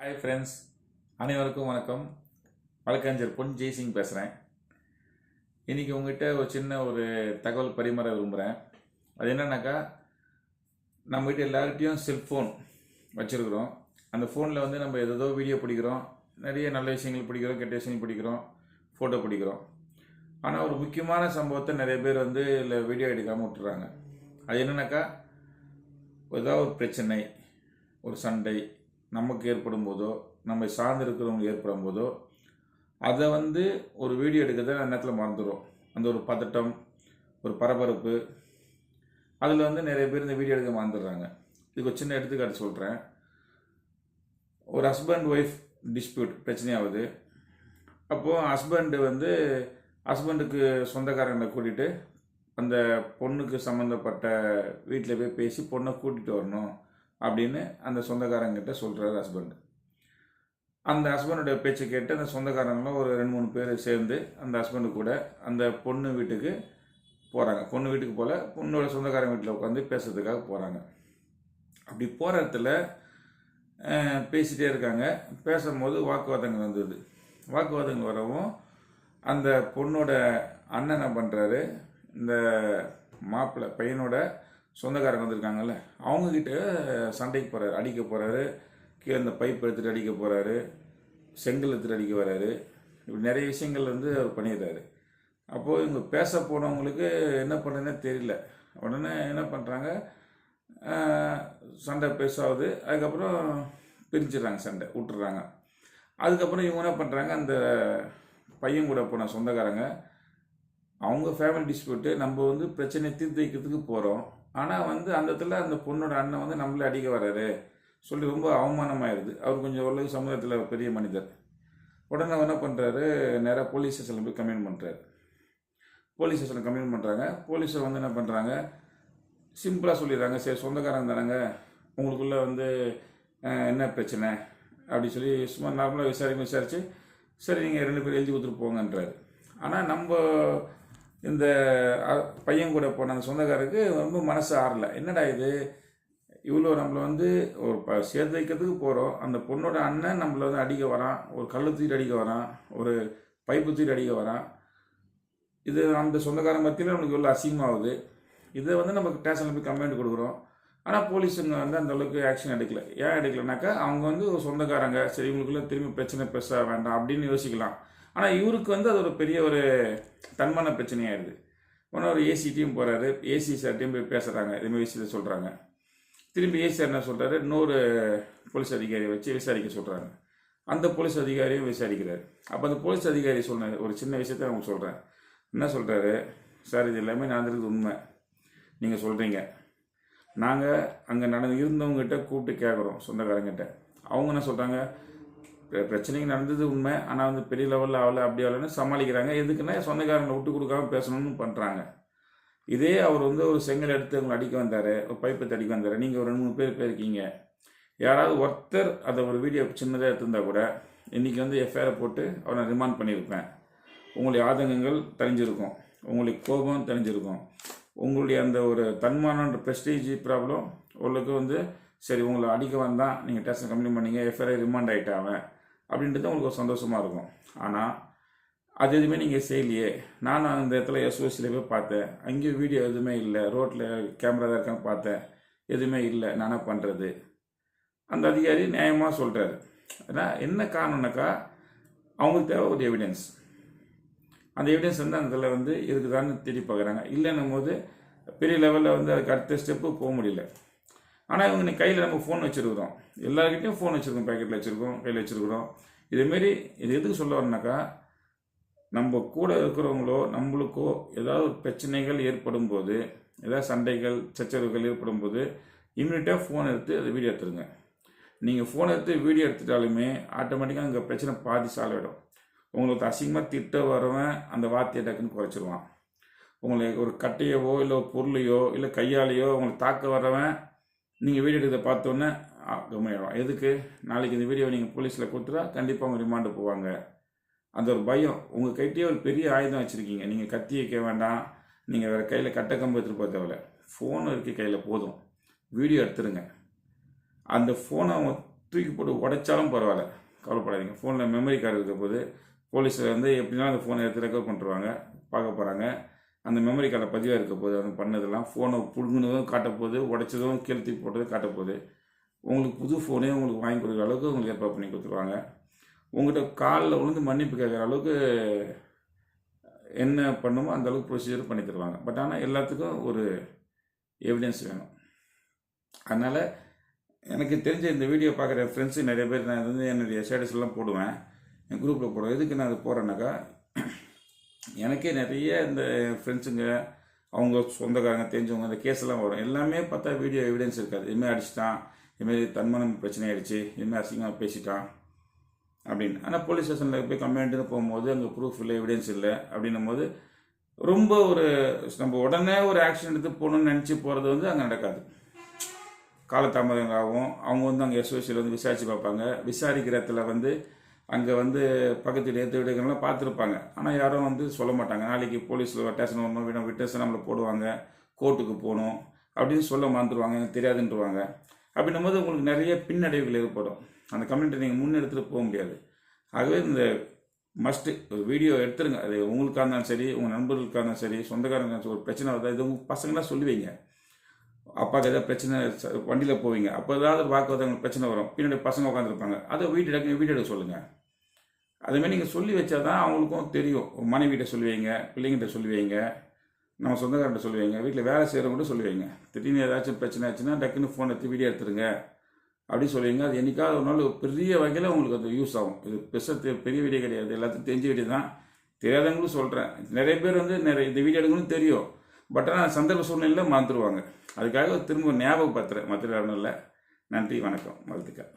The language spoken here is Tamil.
ஹாய் ஃப்ரெண்ட்ஸ் அனைவருக்கும் வணக்கம். வழக்கறிஞர் பொன் ஜெய்சிங் பேசுகிறேன் இன்றைக்கி உங்ககிட்ட ஒரு சின்ன ஒரு தகவல் பரிமாற விரும்புகிறேன் அது என்னன்னாக்கா நம்மக்கிட்ட எல்லார்கிட்டையும் செல்ஃபோன் வச்சுருக்குறோம். அந்த ஃபோனில் வந்து நம்ம ஏதோ வீடியோ பிடிக்கிறோம். நிறைய நல்ல விஷயங்கள் பிடிக்கிறோம் கெட்ட விஷயங்கள் பிடிக்கிறோம் ஃபோட்டோ பிடிக்கிறோம். ஆனால் ஒரு முக்கியமான சம்பவத்தை நிறைய பேர் வந்து இல்லை வீடியோ எடுக்காமல் விட்டுறாங்க. அது என்னன்னாக்கா ஏதாவது ஒரு பிரச்சனை ஒரு சண்டை நமக்கு ஏற்படும் போதோ நம்ம சார்ந்து இருக்கிறவங்க ஏற்படும் போதோ அதை வந்து ஒரு வீடியோ எடுக்கிறத அந்த நேரத்தில் மறந்துடும் அந்த ஒரு பதட்டம் ஒரு பரபரப்பு அதில் வந்து நிறைய பேர் இந்த வீடியோ எடுக்க மறந்துடுறாங்க. இதுக்கு ஒரு சின்ன எடுத்துக்காட்டு சொல்கிறேன் ஒரு ஹஸ்பண்ட் ஒய்ஃப் டிஸ்பியூட் பிரச்சனையாகுது அப்போது ஹஸ்பண்டு வந்து ஹஸ்பண்டுக்கு சொந்தக்காரங்களை கூட்டிகிட்டு அந்த பொண்ணுக்கு சம்மந்தப்பட்ட வீட்டில் போய் பேசி பொண்ணை கூட்டிகிட்டு வரணும். அப்படின்னு அந்த சொந்தக்காரங்கிட்ட சொல்கிறாரு ஹஸ்பண்ட் அந்த ஹஸ்பண்டோட பேச்சை கேட்டு அந்த சொந்தக்காரங்களும் ஒரு ரெண்டு மூணு பேர் சேர்ந்து அந்த ஹஸ்பண்டு கூட அந்த பொண்ணு வீட்டுக்கு போகிறாங்க பொண்ணு வீட்டுக்கு போல பொண்ணோட சொந்தக்காரங்க வீட்டில் உட்காந்து பேசுறதுக்காக போகிறாங்க அப்படி போகிற இடத்துல பேசிகிட்டே இருக்காங்க. பேசும்போது வாக்குவாதங்கள் வந்தது. வாக்குவாதங்கள் வரவும் அந்த பொண்ணோட அண்ணன் என்ன பண்ணுறாரு இந்த மாப்பிள்ளை பையனோட சொந்தக்காரங்க வந்திருக்காங்கல்ல அவங்கக்கிட்ட சண்டைக்கு போகிறாரு அடிக்க போகிறாரு கீழே இந்த பைப் எடுத்துகிட்டு அடிக்க போகிறாரு செங்கல் எடுத்துகிட்டு அடிக்க வராரு. இப்படி நிறைய விஷயங்கள் வந்து அவர் பண்ணிடுறாரு. அப்போது இவங்க பேச போனவங்களுக்கு என்ன பண்ணுறதுனே தெரியல. உடனே என்ன பண்ணுறாங்க சண்டை பேசாவது அதுக்கப்புறம் பிரிஞ்சிடுறாங்க சண்டை விட்டுறாங்க அதுக்கப்புறம் இவங்க என்ன பண்ணுறாங்க அந்த பையன் கூட போன சொந்தக்காரங்க அவங்க ஃபேமிலி டிஸ்பியூட்டு நம்ம வந்து பிரச்சனையை தீர்த்து வைக்கிறதுக்கு போகிறோம். ஆனால் வந்து அந்த இடத்துல அந்த பொண்ணோட அண்ணன் வந்து நம்மளே அடிக்க வர்றாரு. சொல்லி ரொம்ப அவமானமாயிருது. அவர் கொஞ்சம் ஓரளவுக்கு சமூகத்தில் பெரிய மனிதர். உடனே அவர் என்ன பண்ணுறாரு நேராக போலீஸ் ஸ்டேஷனில் போய் கம்ப்ளைண்ட் பண்ணுறாரு போலீஸ் ஸ்டேஷனில் கம்ப்ளைண்ட் பண்ணுறாங்க போலீஸை வந்து என்ன பண்ணுறாங்க சிம்பிளாக சொல்லிடுறாங்க. சரி சொந்தக்காரங்க தானங்க. உங்களுக்குள்ளே வந்து என்ன பிரச்சனை? அப்படி சொல்லி சும்மா நார்மலாக விசாரிக்க விசாரித்து சரி நீங்கள் ரெண்டு பேரும் எழுதி கொடுத்துட்டு போங்கன்றாரு. ஆனால் நம்ம இந்த பையன் கூட போன அந்த சொந்தக்காரருக்கு ரொம்ப மனசு ஆறல. என்னடா இது? இவ்வளோ நம்மளை வந்து ஒரு ப சேர்த்து வைக்கிறதுக்கு போகிறோம் அந்த பொண்ணோட அண்ணன் நம்மளை வந்து அடிக்க வரான். ஒரு கல் தூக்கிட்டு அடிக்க வரான். ஒரு பைப்பு தூக்கிட்டு அடிக்க வரான். இது அந்த சொந்தக்காரன் மத்தியில் நம்மளுக்கு இவ்வளோ அசிங்கமாகுது. இதை வந்து நமக்கு ஸ்டேஷனில் போய் கம்ப்ளைண்ட் கொடுக்குறோம். ஆனால் போலீஸுங்க வந்து அந்த அளவுக்கு ஆக்ஷன் எடுக்கல. ஏன் எடுக்கலைனாக்கா அவங்க வந்து ஒரு சொந்தக்காரங்க. சரி இவங்களுக்குள்ள திரும்பி பிரச்சனை பேச வேண்டாம் அப்படின்னு யோசிக்கலாம். ஆனால் இவருக்கு வந்து அது ஒரு பெரிய ஒரு தன்மான பிரச்சனையாயிருது உடனே ஒரு ஏசிட்டையும் போகிறாரு ஏசி சார்ட்டையும் போய் பேசுகிறாங்க இதுமாதிரி விஷயத்த சொல்கிறாங்க திரும்பி ஏசி சார் என்ன சொல்கிறாரு இன்னொரு போலீஸ் அதிகாரியை வச்சு விசாரிக்க சொல்கிறாங்க அந்த போலீஸ் அதிகாரியும் விசாரிக்கிறார். அப்போ அந்த போலீஸ் அதிகாரி சொன்ன ஒரு சின்ன விஷயத்த அவங்க சொல்கிறேன் என்ன சொல்கிறாரு சார் இது எல்லாமே நடந்திருக்குது உண்மை. நீங்கள் சொல்கிறீங்க நாங்கள் அங்கே நடந்து இருந்தவங்ககிட்ட கூப்பிட்டு கேட்குறோம் சொந்தக்காரங்கிட்ட. அவங்க என்ன சொல்கிறாங்க பிரச்சனைங்க நடந்தது உண்மை. ஆனால் வந்து பெரிய லெவலில் ஆகலை அப்படி ஆகலைன்னு சமாளிக்கிறாங்க? எதுக்குன்னா சொந்தக்காரங்களை விட்டு கொடுக்காம பேசணும்னு பண்ணுறாங்க இதே அவர் வந்து ஒரு செங்கல் எடுத்து உங்களை அடிக்க வந்தார். ஒரு பைப்பை அடிக்க வந்தார். நீங்கள் ஒரு ரெண்டு மூணு பேர் போயிருக்கீங்க. யாராவது ஒருத்தர் அதை ஒரு வீடியோ சின்னதாக எடுத்திருந்தா கூட இன்றைக்கி வந்து எஃப்ஐஆரை போட்டு அவனை ரிமாண்ட் பண்ணியிருப்பேன். உங்களுடைய ஆதங்கங்கள் தெரிஞ்சிருக்கும். உங்களுடைய கோபம் தெரிஞ்சிருக்கும். உங்களுடைய அந்த ஒரு தன்மானன்ற ப்ரெஸ்டீஜ் ப்ராப்ளம் உங்களுக்கு வந்து சரி உங்களை அடிக்க வந்தால் நீங்கள் டேஷன் கம்ப்ளைண்ட் பண்ணீங்க. எஃப்ஐஆர் ரிமாண்ட் ஆகிட்டாங்க அப்படின்றது உங்களுக்கு ஒரு சந்தோஷமாக இருக்கும். ஆனால் அது எதுவுமே நீங்கள் செய்யலையே. நானும் அந்த இடத்துல எஸ்ஓசியில் போய் பார்த்தேன். அங்கேயும் வீடியோ எதுவுமே இல்லை. ரோட்டில் கேமரா தான் இருக்கான்னு பார்த்தேன். எதுவுமே இல்லை. நானே பண்ணுறது அந்த அதிகாரி நியாயமாக சொல்கிறாரு ஏன்னா என்ன காரணம்னாக்கா அவங்களுக்கு தேவை ஒரு எவிடன்ஸ் அந்த எவிடன்ஸ் வந்து அந்த இதில் வந்து இருக்குதான்னு தேடி பார்க்குறாங்க. இல்லைன்னும் போது பெரிய லெவலில் வந்து அதுக்கு அடுத்த ஸ்டெப்பு போக முடியல. ஆனால் இவங்க இன்னைக்கு கையில் நம்ம ஃபோன் வச்சுருக்குறோம். எல்லாருக்கிட்டையும் ஃபோன் வச்சுருக்கோம் பேக்கெட்டில் வச்சுருக்கோம் கையில் வச்சுருக்குறோம். இதேமாரி இது எதுக்கு சொல்ல வரேனாக்கா நம்ம கூட இருக்கிறவங்களோ நம்மளுக்கோ ஏதாவது பிரச்சனைகள் ஏற்படும் போது ஏதாவது சண்டைகள் சச்சரவுகள் ஏற்படும் போது இம்மிடியட்டாக ஃபோன் எடுத்து அதை வீடியோ எடுத்துருங்க. நீங்கள் ஃபோன் எடுத்து வீடியோ எடுத்துட்டாலுமே ஆட்டோமேட்டிக்காக அங்கே பிரச்சனை பாதி சாலையிடும் உங்களுக்கு அசிங்கமாக திட்ட வரவன் அந்த வார்த்தையை டக்குன்னு குறைச்சிருவான். உங்களை ஒரு கட்டையவோ இல்லை ஒரு பொருளையோ இல்லை கையாலேயோ உங்களை தாக்க வரவன் நீங்கள் வீடியோ எடுக்கிறத பார்த்தோன்னே கம்மியாயிடும் எதுக்கு? நாளைக்கு இந்த வீடியோ நீங்கள் போலீஸில் கொடுத்துட்டா கண்டிப்பாக அவங்க ரிமாண்டு போவாங்க. அந்த ஒரு பயம். உங்கள் கைட்டே ஒரு பெரிய ஆயுதம் வச்சுருக்கீங்க. நீங்கள் கத்தி வைக்க வேண்டாம். நீங்கள் வேறு கையில் கட்ட கம்பு எடுத்துகிட்டு போக தேவையில்ல. ஃபோன் இருக்குது கையில் போதும். வீடியோ எடுத்துருங்க. அந்த ஃபோனை அவங்க தூக்கி போட்டு உடைச்சாலும் பரவாயில்ல. கவலைப்படாதீங்க. ஃபோனில் மெமரி கார்டு இருக்க போது போலீஸில் வந்து எப்படினாலும் அந்த ஃபோனை எடுத்து ரெக்கார்ட் பண்ணிட்டுருவாங்க. பார்க்க போகிறாங்க அந்த மெமரி கார்டில் பதிவாக இருக்க போகுது அந்த பண்ணதெல்லாம் ஃபோனை புடுங்கினதும் காட்டப்போகுது உடைச்சதும் கீழ்த்தி போட்டதும் காட்டப்போகுது. உங்களுக்கு புது ஃபோனே உங்களுக்கு வாங்கி கொடுக்குற அளவுக்கு உங்களுக்கு ஏற்பாடு பண்ணி கொடுத்துருவாங்க. உங்கள்கிட்ட காலில் விழுந்து மன்னிப்பு கேட்குற அளவுக்கு என்ன பண்ணுமோ அந்த அளவுக்கு ப்ரொசீஜர் பண்ணி தருவாங்க. பட் ஆனால் எல்லாத்துக்கும் ஒரு எவிடன்ஸ் வேணும். அதனால் எனக்கு தெரிஞ்ச இந்த வீடியோ பார்க்குற ஃப்ரெண்ட்ஸு நிறைய பேர் நான் வந்து என்னுடைய ஸ்டேட்டஸ்லாம் போடுவேன். என் குரூப்பில் போடுவேன். எதுக்கு நான் அது போடுறேன்னாக்கா எனக்கே நிறைய இந்த ஃப்ரெண்ட்ஸுங்க அவங்க சொந்தக்காரங்க தெரிஞ்சவங்க இந்த கேஸ்லாம் வரும். எல்லாமே பார்த்தா வீடியோ எவிடன்ஸ் இருக்காது. இதுமாதிரி அடிச்சிட்டான் இதுமாரி தன்மானம் பிரச்சனை ஆயிடுச்சு இதுமாதிரி அசிங்கமாக பேசிட்டான் அப்படின்னு. ஆனால் போலீஸ் ஸ்டேஷனில் போய் கம்ப்ளைண்ட்டுன்னு போகும்போது அங்கே ப்ரூஃப் இல்லை எவிடன்ஸ் இல்லை அப்படின்னும் போது ரொம்ப ஒரு நம்ம உடனே ஒரு ஆக்ஷன் எடுத்து போகணும்னு நினச்சி போகிறது வந்து அங்கே நடக்காது. காலதாமதங்களாகவும் அவங்க வந்து அங்கே எஸ்ஓசியில் வந்து விசாரித்து பார்ப்பாங்க. விசாரிக்கிற இடத்துல வந்து அங்கே வந்து பக்கத்து வீடு வீடுகள்லாம் பார்த்துருப்பாங்க. ஆனால் யாரும் வந்து சொல்ல மாட்டாங்க. நாளைக்கு போலீஸில் ஸ்டேஷன் வரணும் விட விட்டேஷன் நம்மளை போடுவாங்க. கோர்ட்டுக்கு போகணும் அப்படின்னு சொல்ல மறந்துடுவாங்க எனக்கு தெரியாதுன்றவாங்க. அப்படின்னும் போது உங்களுக்கு நிறைய பின்னடைவுகள் ஏற்படும். அந்த கம்யூனிட்டி நீங்கள் முன்னெடுத்துட்டு போக முடியாது. ஆகவே இந்த மஸ்ட்டு ஒரு வீடியோ எடுத்துருங்க. அது உங்களுக்காக இருந்தாலும் சரி உங்கள் நண்பர்களுக்காக இருந்தாலும் சரி சொந்தக்காரங்க ஒரு பிரச்சனை வருதா? இது உங்கள் பசங்களாம் சொல்லுவீங்க. அப்பாவுக்கு ஏதாவது பிரச்சனை வண்டியில் போவீங்க. அப்போ ஏதாவது ஒரு வாக்குவாதம் பிரச்சனை வரும். பின்னாடி பசங்க உட்காந்துருப்பாங்க அதை வீட்டு எடுக்க வீட்டு எடுக்க சொல்லுங்கள் அதுமாதிரி நீங்கள் சொல்லி வச்சா தான் அவங்களுக்கும் தெரியும். மனைவிகிட்ட சொல்லுவீங்க பிள்ளைங்கிட்ட சொல்லுவீங்க நம்ம சொந்தக்காரன்ட்ட சொல்லுவீங்க வீட்டில் வேலை செய்கிறவங்கள்ட்ட சொல்லுவீங்க திடீர்னு ஏதாச்சும் பிரச்சனை ஆச்சுன்னா டக்குன்னு ஃபோன் எடுத்து வீடியோ எடுத்துருங்க. அப்படின்னு சொல்லுவீங்க அது என்றைக்காவது ஒரு நாள் பெரிய வகையில் உங்களுக்கு அது யூஸ் ஆகும். இது பெருசாக பெரிய வீடியோ கிடையாது. எல்லாத்துக்கும் தெரிஞ்ச வீடியோ தான். தெரியாதவங்களும் சொல்கிறேன் நிறைய பேர் வந்து நிறைய இந்த வீடியோ எடுக்கணும்னு தெரியும். பட் ஆனால் சந்தர்ப்ப சூழ்நிலையில் மறந்துடுவாங்க அதுக்காக திரும்ப ஞாபகப்படுத்துகிறேன் மற்ற இல்லை நன்றி வணக்கம். வாழ்த்துக்கள்.